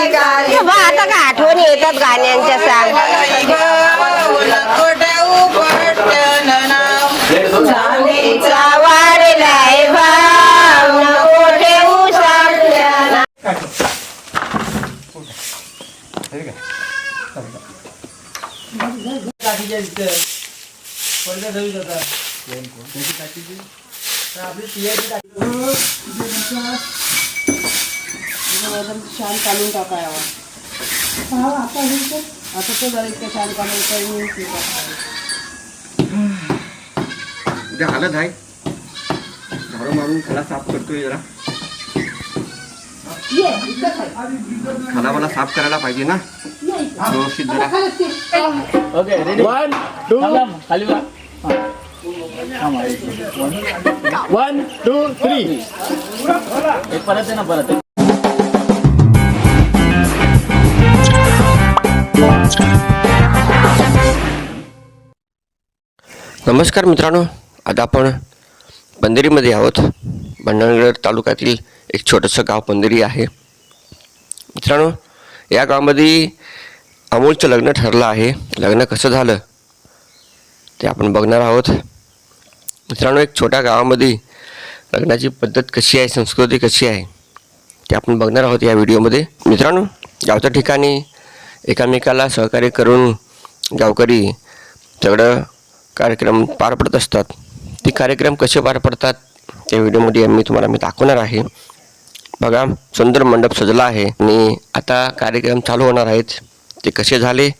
हे आता का आठवणी येतात गाण्यांच्या सांग. चांदीचा साठल्या छान काढून टाकायवा आता तो जरा इतकं छान काढून उद्या हालत आहे. झाडू मारून खडा साफ करतोय जरा. खडा मला साफ करायला पाहिजे ना? व्यवस्थित जरा. ओके रेडी वन टू खाली वन टू थ्री परत आहे ना परत. नमस्कार मित्रांनो. आता आपण बंदेरीमध्ये आहोत. भंडारगड तालुक्यातील एक छोटंसं गाव पंधरी आहे. मित्रांनो या गावामध्ये अमोलचं लग्न ठरलं आहे. लग्न कसं झालं ते आपण बघणार आहोत. मित्रांनो एक छोट्या गावामध्ये लग्नाची पद्धत कशी आहे संस्कृती कशी आहे ते आपण बघणार आहोत या व्हिडिओमध्ये. मित्रांनो गावच्या ठिकाणी एकामेकाला सहकार्य करून गावकरी सगळं कार्यक्रम पार पडत असतात. ते कार्यक्रम कसे पार पडतात त्या व्हिडिओमध्ये मी तुम्हाला मी दाखवणार आहे. बघा सुंदर मंडप सजला आहे आणि आता कार्यक्रम चालू होणार आहेत. ते कसे झाले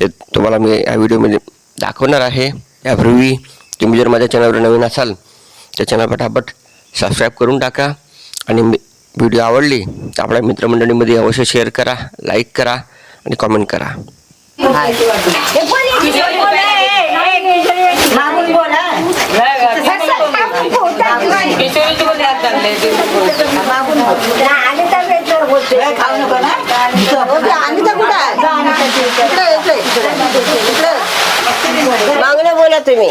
ते तुम्हाला मी या व्हिडिओमध्ये दाखवणार आहे. यापूर्वी तुम्ही जर माझ्या चॅनलवर नवीन असाल तर चॅनल पटापट सबस्क्राईब करून टाका. आणि मी- व्हिडिओ आवडली तर आपल्या मित्रमंडळीमध्ये अवश्य शेअर करा लाईक करा. आणि कॉमेंट करा. मागणं बोला तुम्ही.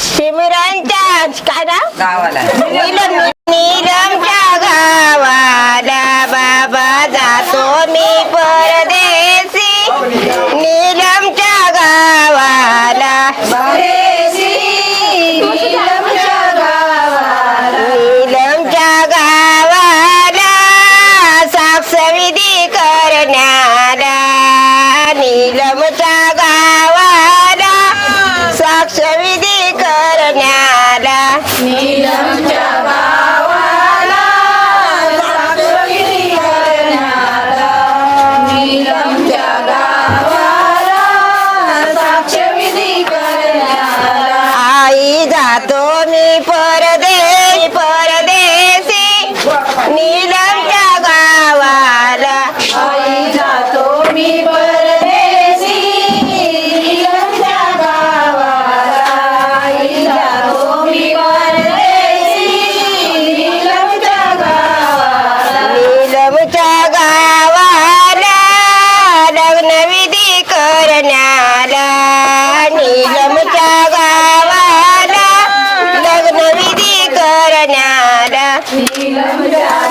सिमरनच्या काय नाव नीलम నీలం జపా Thank you.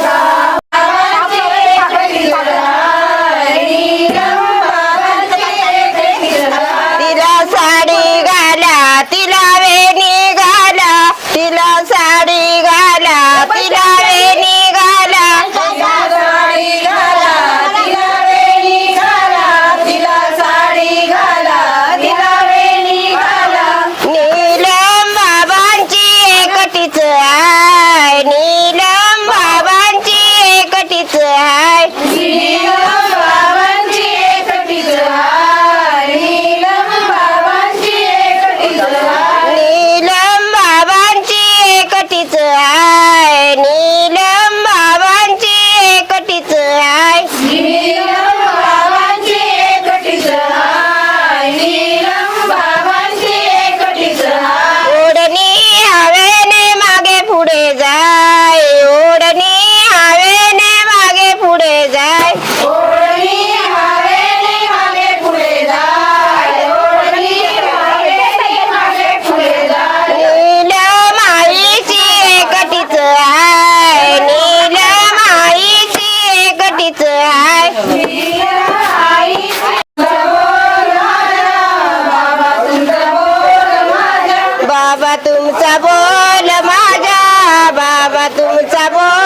बाबा तुमचा बोल माझ्या बाबा तुमचा बोल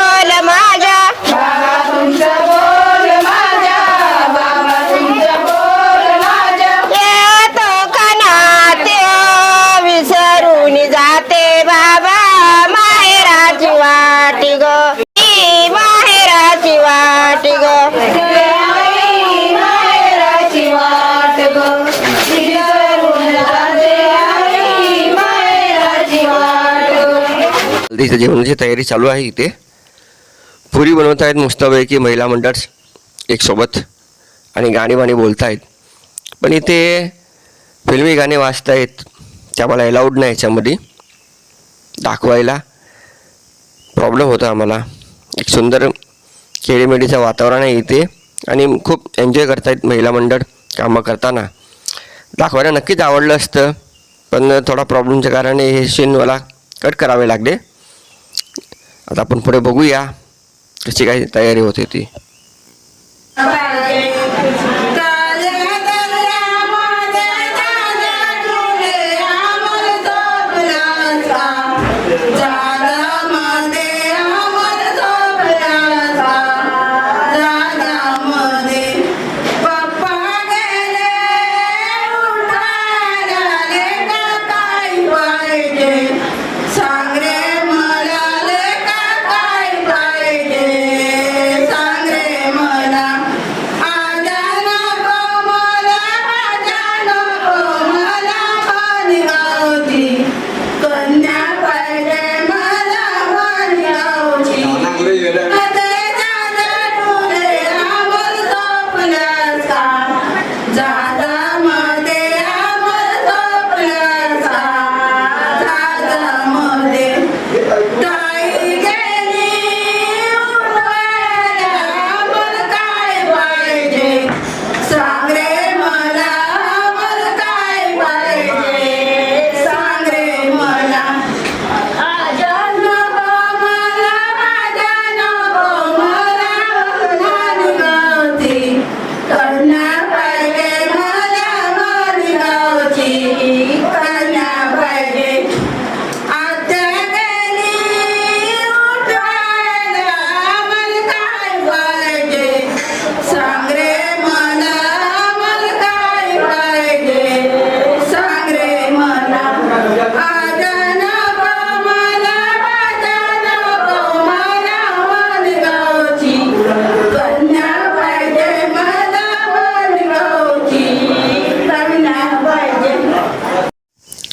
हल्दीच्या जेवणाची तयारी चालू आहे इथे. पुरी बनवत आहेत मस्तपैकी महिला मंडळ एकसोबत. आणि गाणी वाणी बोलत आहेत पण इथे फिल्मी गाणे वाजतायत. मला अलाउड नाही याच्यामध्ये. दाखवायला. प्रॉब्लेम होता आम्हाला. एक सुंदर खेळीमेळीचं वातावरण आहे इथे. आणि खूप एन्जॉय करतायत महिला मंडळ कामं करताना. दाखवायला नक्कीच आवडलं असतं. पण थोडा प्रॉब्लेमच्या कारणाने हे सीन मला कट करावे लागले. आता आपण पुढे बघूया कशी काय तयारी होते ती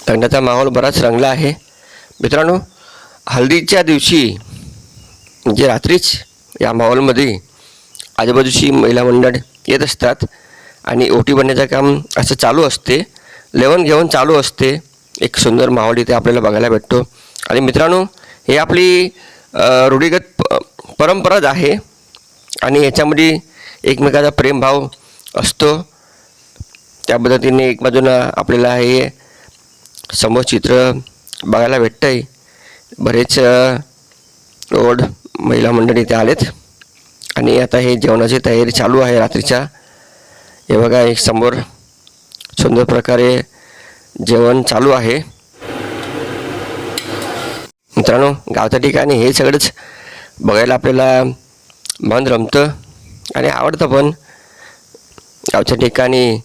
लग्नाचा माहोल बराच रंगला आहे. मित्रांनो हल्दीच्या दिवशी म्हणजे रात्रीच या माहोलमध्ये आजूबाजूची महिला मंडळ येत असतात आणि ओटी बनण्याचं काम असं चालू असते. लेवण घेऊन चालू असते. एक सुंदर माहोल इथे आपल्याला बघायला भेटतो. आणि मित्रांनो हे आपली रूढीगत प परंपराच आहे. आणि याच्यामध्ये एकमेकाचा प्रेमभाव असतो. त्या पद्धतीने एक बाजूनं आपल्याला हे समोर चित्र बघायला भेटतं आहे बरेच ओढ महिला मंडळी इथे आलेत. आणि आता हे जेवणाची तयारी चालू आहे रात्रीच्या. हे बघा एक समोर सुंदर प्रकारे जेवण चालू आहे. मित्रांनो गावच्या ठिकाणी हे सगळंच बघायला आपल्याला मन रमतं आणि आवडतं पण. गावच्या ठिकाणी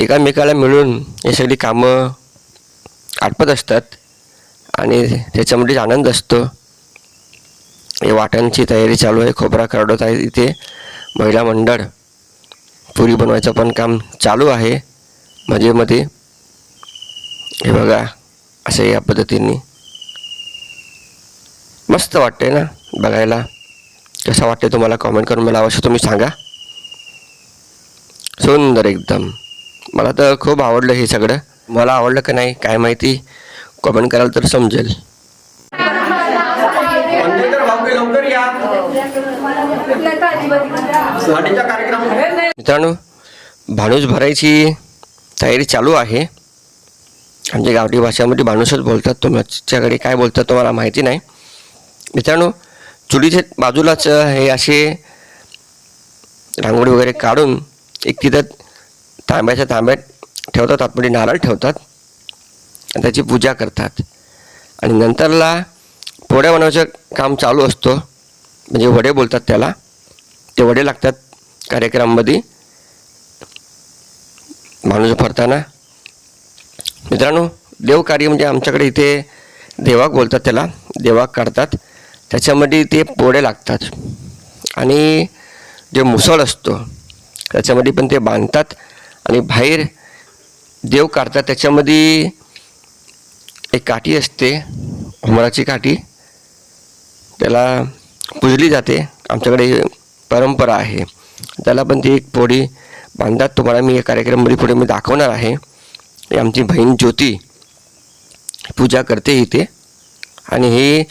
एकामेकाला मिळून हे सगळी कामं आटपत असतात. आणि त्याच्यामध्येच आनंद असतो. हे वाटांची तयारी चालू आहे. खोबरा करडत आहे इथे. महिला मंडळ पुरी बनवायचं पण काम चालू आहे. मजेमध्ये हे बघा असं या पद्धतीने. मस्त वाटते ना बघायला. कसं वाटते तुम्हाला कॉमेंट करून मला अवश्य तुम्ही सांगा. सुंदर एकदम. मला तर खूप आवडलं हे सगळं. मला आवडलं का नाही काय माहिती? कमेंट कराल तर समजेल. मित्रांनो भाणूस भरायची तयारी चालू आहे. आमच्या गावठी भाषेमध्ये भाणूसच बोलतात तुमच्याकडे काय बोलतात तुम्हाला माहिती नाही. मित्रांनो चुलीच्या बाजूलाच हे असे रांगोळी वगैरे काढून एक तिथं तांब्याच्या तांब्यात ठेवतात आतमध्ये नारळ ठेवतात. आणि त्याची पूजा करतात. आणि नंतरला पोळ्या बनवायचं काम चालू असतो. म्हणजे वडे बोलतात त्याला. ते वडे लागतात कार्यक्रमामध्ये. माणूस फरताना मित्रांनो देवकार्य म्हणजे आमच्याकडे इथे देवाक बोलतात त्याला. देवाक काढतात. त्याच्यामध्ये ते पोळे लागतात. आणि जे मुसळ असतो त्याच्यामध्ये पण ते बांधतात. आणि बाहेर देव काढतात त्याच्यामध्ये एक काठी असते उमराची काठी. त्याला पुजली जाते. आमच्याकडे परंपरा आहे. त्याला पण ती एक पोळी बांधतात. तुम्हाला मी या कार्यक्रममध्ये पुढे मी दाखवणार आहे. आमची बहीण ज्योती पूजा करते इथे. आणि ही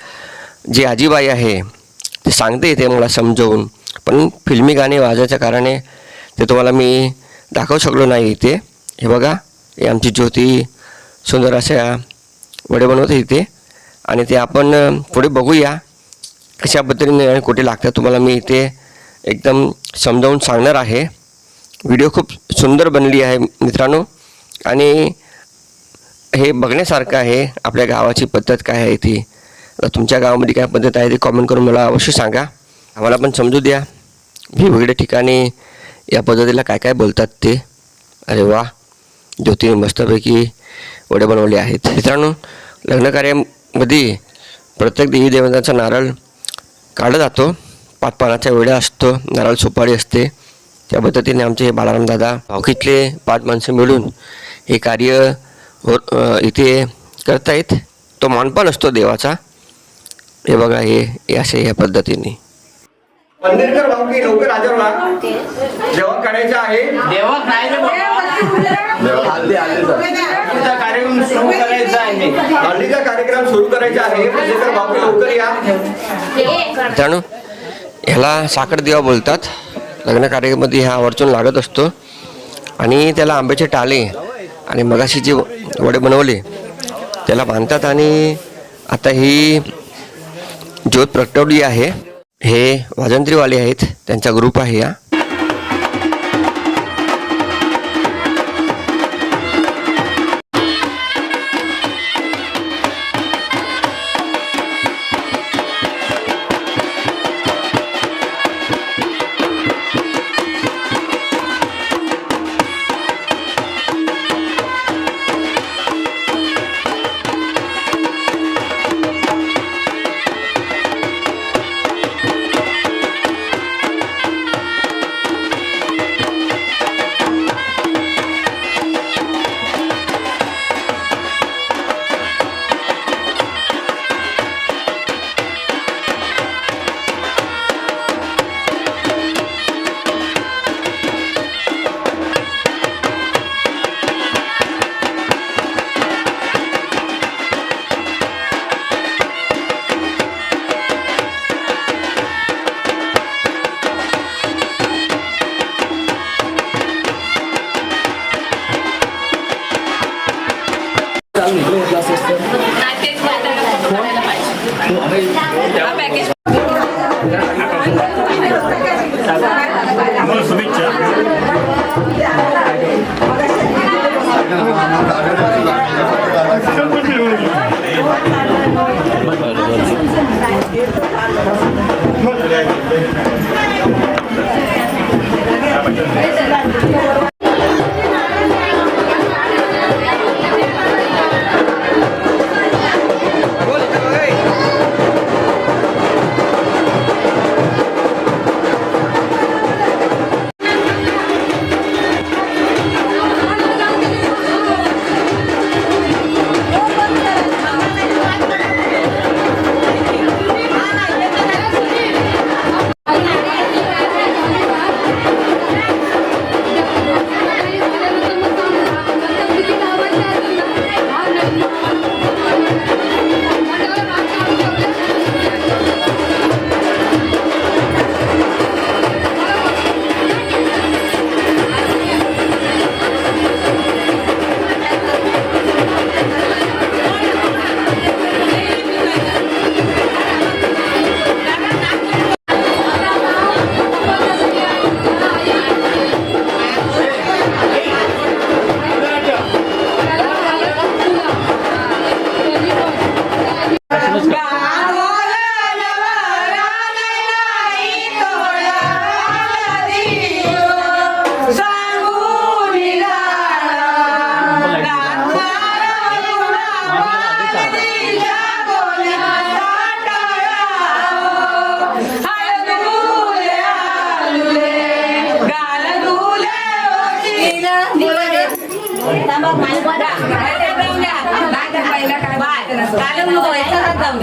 जी आजीबाई आहे ते सांगते इथे मला समजवून. पण फिल्मी गाणी वाजायच्या कारणे ते तुम्हाला मी दाखवू शकलो नाही इथे. हे बघा. आमची ज्योती सुंदर अशा वडे बनवते इथे. आणि ते आपण पुढे बघूया कशा पद्धतीने आणि कुठे लागतात तुम्हाला मी इथे एकदम समजावून सांगणार आहे. व्हिडिओ खूप सुंदर बनली आहे मित्रांनो. आणि हे बघण्यासारखं आहे आपल्या गावाची पद्धत काय आहे ती. तुमच्या गावामध्ये काय पद्धत आहे ती कॉमेंट करून मला अवश्य सांगा. आम्हाला पण समजू द्या. वेगवेगळ्या ठिकाणी या पद्धतीला काय काय बोलतात ते. अरे वा ज्योतीने मस्तपैकी वडे बनवले आहेत. मित्रांनो लग्नकार्यामध्ये प्रत्येक देवी देवतांचा नारळ काढला जातो. पाच पानाचा वेळा असतो नारळ सुपारी असते. त्या पद्धतीने आमचे हे बाळाराम दादा भावकीतले पाच माणसं मिळून हे कार्य हो इथे करतायत. तो मानपान असतो देवाचा. हे बघा हे असे या पद्धतीने. पंढरकर भाऊकी लवकर हजर व्हा. जेव्हा काढायचं आहे. देवा काय रे बाबा हल्दीचा कार्यक्रम सुरू करायचा आहे. हल्दीचा कार्यक्रम सुरू करायचा आहे. पंढरकर भाऊकी लवकर या. मित्रांनो ह्याला साखर दिवा बोलतात. लग्न कार्यामध्ये हा आवर्जून लागत असतो. आणि त्याला आंब्याचे टाले आणि मगाशी जे वडे बनवले त्याला बांधतात. आणि आता ही ज्योत प्रगटवली आहे. हे वाजंत्रीवाले आहेत. त्यांचा ग्रुप आहे हा.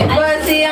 लावायची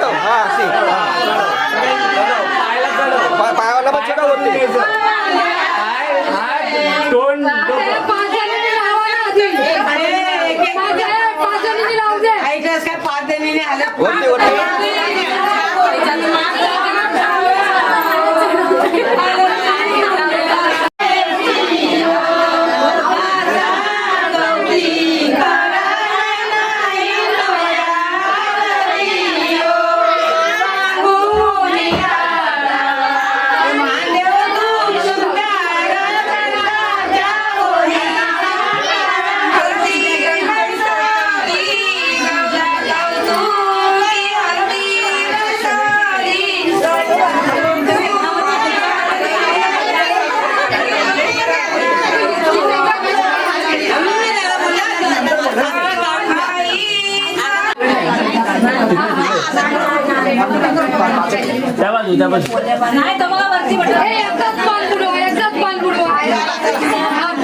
वरती वरती चढव हा असे पायाला चढव. पा- पायाला पण चढव वरती पाय, हात, तोंड डोकं. पाण्याने लावा ना மொத்தமாக வரிசை பண்ணுவோம் எக்ஸாம் பால் போடுவோம் எக்ஸாம் பால் போடுவோம்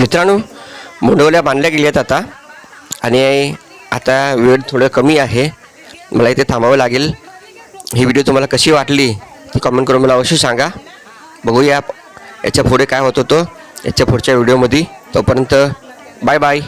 मित्रांनो मुंडवल्या बांधल्या गेल्यात आता. आणि आता वेळ थोडं कमी आहे. मला इथे थांबावं लागेल. ही व्हिडिओ तुम्हाला कशी वाटली ती कमेंट करून मला अवश्य सांगा. बघूया याच्यापुढे काय होत होतं याच्या पुढच्या व्हिडिओमध्ये. तोपर्यंत बाय बाय